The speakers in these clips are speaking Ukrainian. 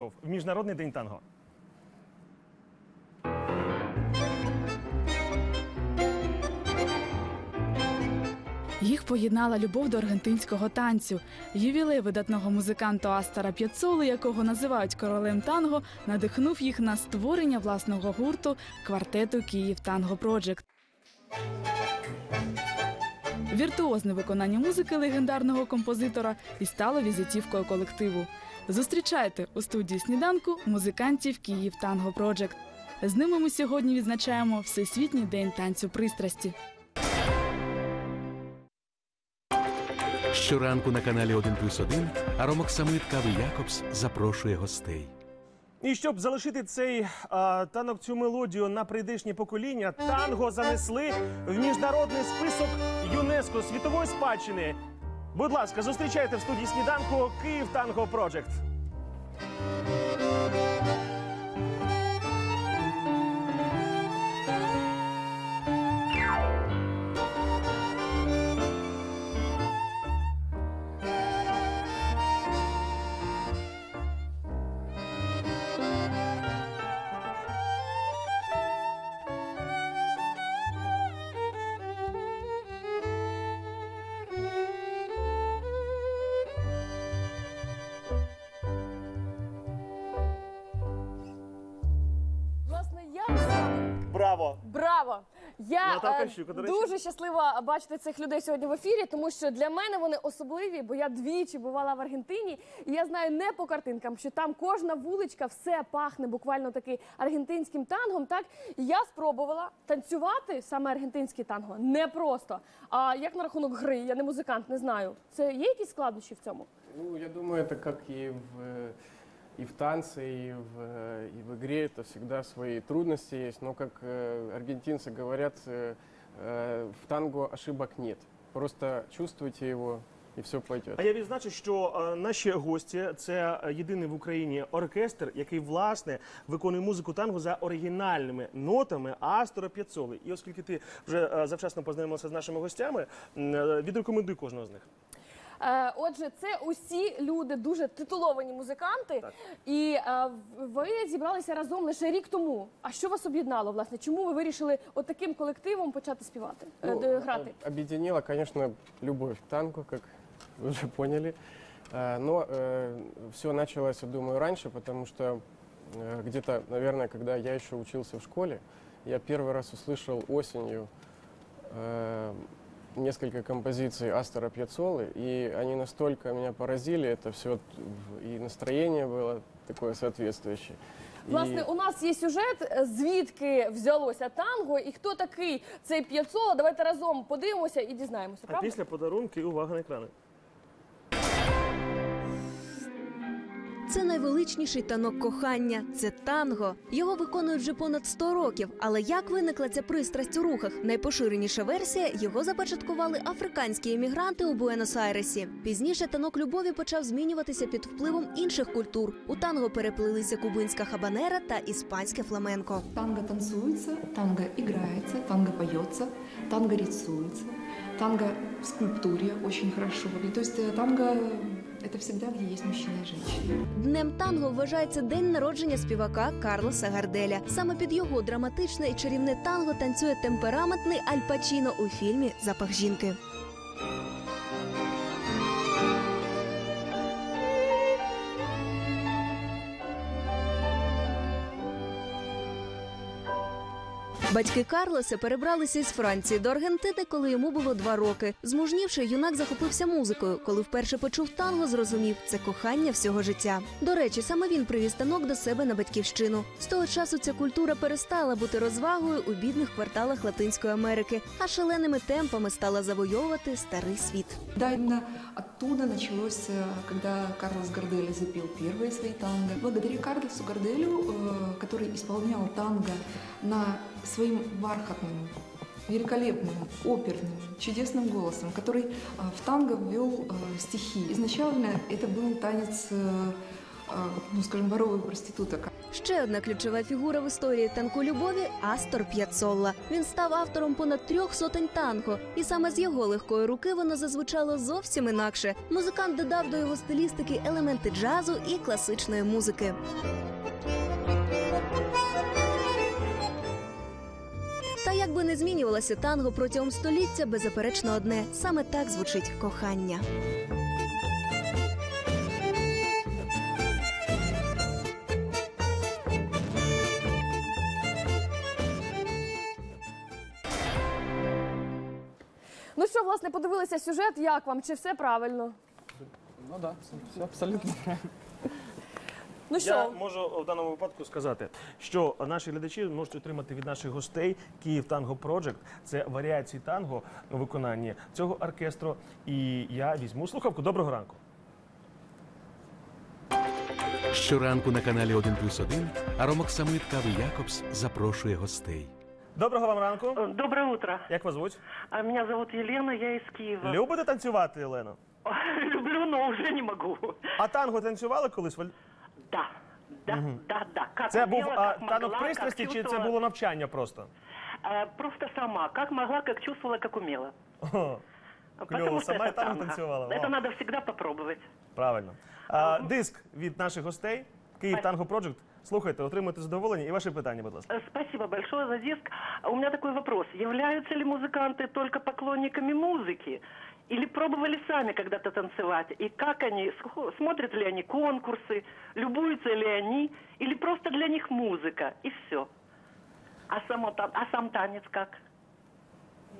в Міжнародний день танго. Їх поєднала любов до аргентинського танцю. Ювілей видатного музиканта Астора П'яцоли, якого називають королем танго, надихнув їх на створення власного гурту квартету Київ Танго Проджект. Віртуозне виконання музики легендарного композитора і стало візитівкою колективу. Зустрічайте у студії сніданку музикантів Київ Танго Проджект. З ними ми сьогодні відзначаємо Всесвітній день танцю пристрасті. Щоранку на каналі 1 плюс 1 Аромок Самит Кави Якобс запрошує гостей. І щоб залишити цей а, танок, цю мелодію на прийдешнє покоління, танго занесли в міжнародний список ЮНЕСКО світової спадщини. Будь ласка, зустрічайте в студії сніданку Київ Танго Проджект. Я Наталка е, Щука, до речі. дуже щаслива бачити цих людей сьогодні в ефірі, тому що для мене вони особливі, бо я двічі бувала в Аргентині, і я знаю не по картинкам, що там кожна вуличка все пахне буквально таки аргентинським тангом. Так і я спробувала танцювати саме аргентинське танго непросто. А як на рахунок гри? Я не музикант, не знаю. Це є якісь складнощі в цьому? Ну, я думаю, это как и в, э, и в танце, и в, э, и в игре, это всегда свои трудности есть. Но, как э, аргентинцы говорят, э, э, в танго ошибок нет. Просто чувствуйте его, и все пойдет. А я відзначу, що е, наші гості це е, єдиний в Україні оркестр, який власне виконує музику танго за оригінальними нотами Астора П'яцоли. І оскільки ти вже е, завчасно познайомилася з нашими гостями, м, е, відрекомендуй кожного з них. Е, Отже, це усі люди дуже титуловані музиканти, Так. і е, в- ви зібралися разом лише рік тому. А що вас об'єднало? Власне, чому ви вирішили от таким колективом почати співати, е, Ну, де- грати? об- Объединила, конечно, любовь к танку, как вы уже поняли. Э, Но все началось, я думаю, раньше, потому что э, где-то, наверное, когда я еще учился в школе, я первый раз услышал осенью э, несколько композиций Астора Пьяцолы, и они настолько меня поразили, это все, и настроение было такое соответствующее. И- Власне, у нас є сюжет, е, звідки взялося танго, і хто такий цей п'яцоло. Давайте разом подивимося і дізнаємося. А Правда? після подарунки увага на екрани. Це найвеличніший танок кохання. Це танго. Його виконують вже понад 100 років. Але як виникла ця пристрасть у рухах? Найпоширеніша версія його започаткували африканські емігранти у Буенос-Айресі. Пізніше танок любові почав змінюватися під впливом інших культур. У танго переплилися кубинська хабанера та іспанське фламенко. Танго танцуется, танго играется, танго поется, танго рисуется, танго в скульптуре очень хорошо выглядит. То э, танго – это всегда, где есть мужчина и женщина. Днем танго вважається день народження співака Карлоса Гарделя. Саме під його драматичне і чарівне танго танцює темпераментний Аль Пачіно у фільмі Запах жінки. Батьки Карлоса перебралися із Франції до Аргентини, коли йому було два роки. Змужнівши, юнак захопився музикою. Коли вперше почув танго, зрозумів це кохання всього життя. До речі, саме він привіз танок до себе на батьківщину. З того часу ця культура перестала бути розвагою у бідних кварталах Латинської Америки, а шаленими темпами стала завойовувати старий світ. Да, именно оттуда началось, э, когда Карлос Гардель запел первые свои танго. Благодаря Карлосу Гарделю, э, который исполнял танго на своим бархатным, великолепным, оперным, чудесным голосом, который э, в танго ввел э, стихи. Изначально это был танец э, ну, скажем, воров и проституток. Ще одна ключова фігура в історії танку любові Астор П'яцолла. Він став автором понад трьох сотень танго, і саме з його легкої руки воно зазвучало зовсім інакше. Музикант додав до його стилістики елементи джазу і класичної музики. Та би не змінювалося танго протягом століття, беззаперечно одне саме так звучить кохання. Ну що, власне, подивилися сюжет, як вам? Чи все правильно? Ну да, все, все абсолютно правильно. Ну Я можу в даному випадку сказати, що наші глядачі можуть отримати від наших гостей Київ Танго Project. Це варіації танго у виконанні цього оркестру. І я візьму слухавку. Доброго ранку. Щоранку на каналі 1 плюс 1 Аромок Самит Кави Якобс запрошує гостей. Доброго вам ранку. Доброе утро. Як вас звуть? А Меня зовут Елена, я из Киева. Любите танцювати, Олено? Люблю, но уже не могу. А танго танцювали колись? Валь- Да, да, да, да. Как Це був умела, а, как танок могла, пристрасті как чи це чувствовала. було навчання просто? Э, Просто сама, как могла, как чувствовала, как умела. О, Потому кльово, что сама это і танго танго. танцювала. Это Вау. надо всегда попробовать. Правильно. А, диск від наших гостей Київ Так. Танго Project. Слухайте, отримуйте задоволення і ваші питання, будь ласка. Э, Спасибо большое за диск. А У меня такой вопрос. Являются ли музыканты только поклонниками музыки? Или пробовали сами когда-то танцевать? И как они, схо- смотрят ли они конкурсы, любуются ли они? Или просто для них музыка, и все? А, само, та- а сам танец как?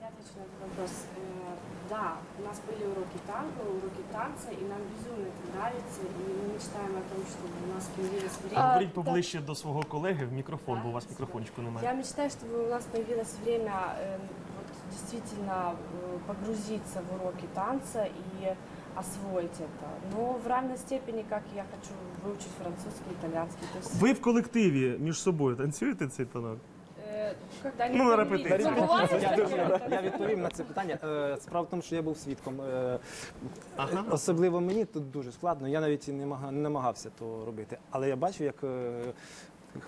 Я отвечу на этот вопрос. Э, Да, у нас были уроки танго, уроки танца, и нам безумно это нравится, и мы мечтаем о том, чтобы у нас появилось время. Говоріть поближче до свого колеги в мікрофон, бо у вас Так, мікрофончику немає. Я мечтаю, чтобы у нас появилось время э, вот, действительно э, погрузиться в уроки танца и освоить это. Но в равной степени, как я хочу выучить французский, итальянский. То есть, Ви в колективі між собою танцюєте цей танок? Ну, на репетиції. Я, відповім на це питання. Е, Справа в тому, що я був свідком. Е, Ага. Особливо мені тут дуже складно. Я навіть і не мага- не намагався то робити. Але я бачу, як е,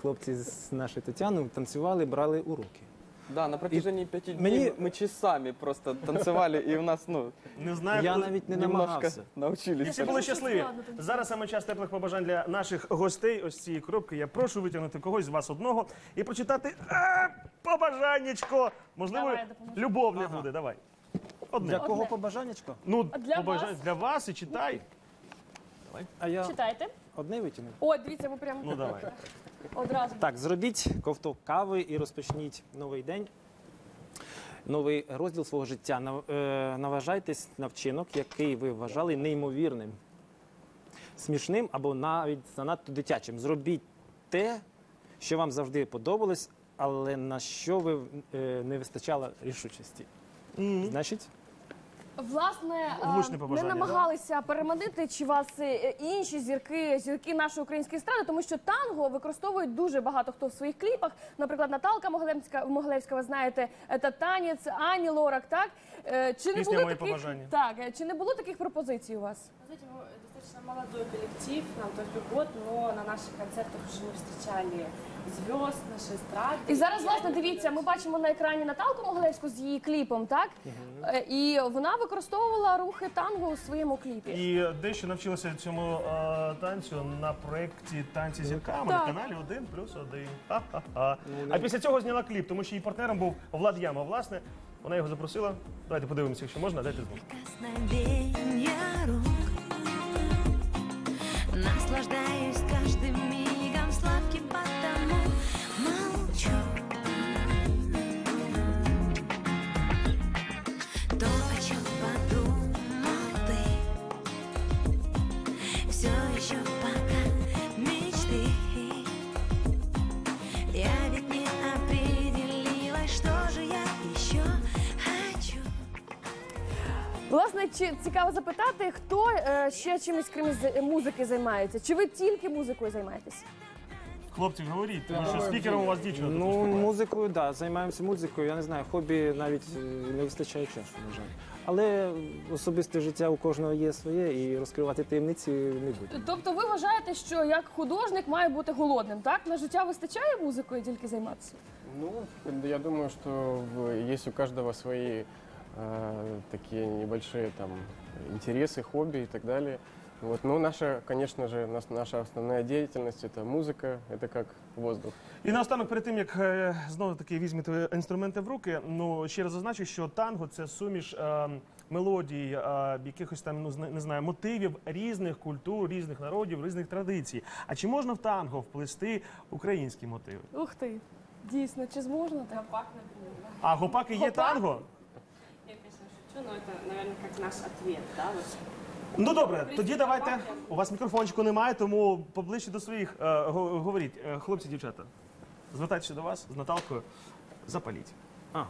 хлопці з нашої Тетяни танцювали, брали уроки. Да, на протяжении пяти дней мне- мы часами просто танцевали, и у нас, ну, Не знаю, Я коли- навіть не немножко намагався. І научились. всі були щасливі. Зараз саме час теплих побажань для наших гостей. Ось цієї коробки. Я прошу витягнути когось з вас одного і прочитати е, побажаннячко. Можливо, Давай, допоможу. любовне буде. Давай. Одне. Для кого побажанечко? Ну, А для побажань вас? для вас і читай. А я читайте. одне витягнув. О, дивіться, ви прям Ну давай. Одразу. Так, зробіть ковток кави і розпочніть новий день. Новий розділ свого життя. Нав- е, Наважайтесь на вчинок, який ви вважали неймовірним, смішним або навіть занадто дитячим. Зробіть те, що вам завжди подобалось, але на що ви е, не вистачало рішучості. Значить, Власне, Влучне а, побажання, не намагалися переманити чи вас е, інші зірки, зірки нашої української естради, тому що танго використовують дуже багато хто в своїх кліпах. Наприклад, Наталка Могилевська, Моглевська, ви знаєте, та танець, Ані Лорак. Так Е, чи не Пісня було «Мої таких побажання». так? е, Чи не було таких пропозицій у вас? Знаете, достаточно молодой коллектив, нам только год, но на наших концертах уже мы встречали звезд нашей эстрады. І зараз, И власне, они дивіться, были ми бачимо на екрані Наталку Могилевську з її кліпом, так? Е, І вона використовувала рухи танго у своєму кліпі. І дещо навчилася цьому е, танцю на проєкті танці зірками Так. на каналі 1 плюс 1. Ха-ха-ха. А після цього зняла кліп, тому що її партнером був Влад Яма. Власне, вона його запросила. Давайте подивимося, якщо можна, дайте звук. Прикосновения Наслаждаюсь каждым Чи цікаво запитати, хто е, ще чимось крім з- музики займається? Чи ви тільки музикою займаєтесь? Хлопці, говоріть, тому що спікером у вас дівчина. ну, музикою, так, да, займаємося музикою. Я не знаю, хобі навіть е, не вистачає часу, на жаль. Але особисте життя у кожного є своє, і розкривати таємниці не буду. Тобто ви вважаєте, що як художник має бути голодним, так? На життя вистачає музикою тільки займатися? Ну, я думаю, что в- есть у каждого свои э, такие небольшие там интересы, хобби и так далее. Вот. Но наша, конечно же, нас- наша основная деятельность это музыка, это как воздух. І наостанок, перед тим як е, знову таки візьмете інструменти в руки, ну ще раз зазначу, що танго це суміш е, мелодій, е, якихось там ну зна- не знаю, мотивів різних культур, різних народів, різних традицій. А чи можна в танго вплести українські мотиви? Ух ти! Дійсно, чи зможна так? Гопак, например. А гопаки є Гопак? танго? Я, конечно, шучу, но это, наверное, как наш ответ, да? Вот. Ну добре, тоді давайте. У вас мікрофончику немає, тому поближче до своїх е, го- говоріть, Е, хлопці, дівчата. Звертайтеся до вас з Наталкою. Запаліть. Ага.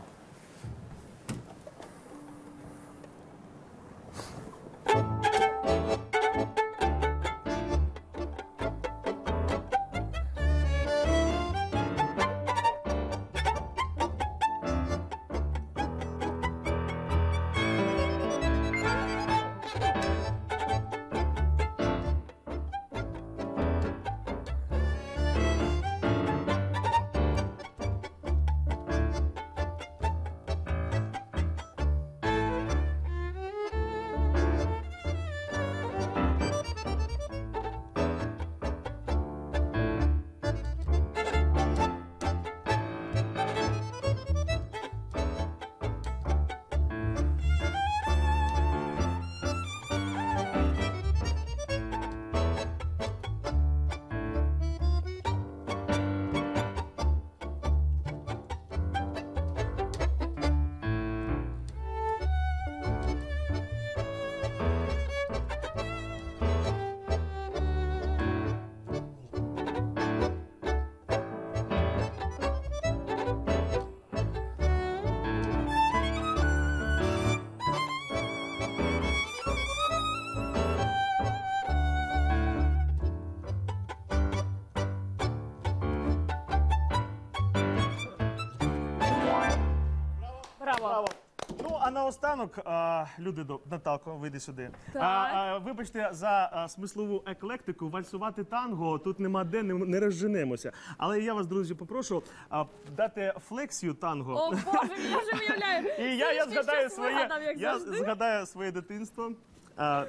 Наостанок, а, люди до Наталко, вийди сюди. А, а, вибачте за а, смислову еклектику, вальсувати танго. Тут нема де не, не розженемося. Але я вас, друзі, попрошу а, дати флексію танго. О Боже, я вже уявляю. І я, я згадаю щось своє, вигадав, як я завжди. згадаю своє дитинство. А,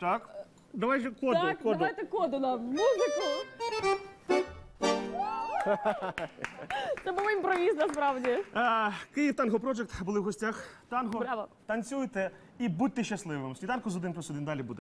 так. Давай же коду, Так, коду. давайте коду нам. Музику. Це був імпровіз насправді. А, Київ Танго Проджект були в гостях. Танго. Браво. Танцюйте і будьте щасливими. Сніданку з один плюс один далі буде.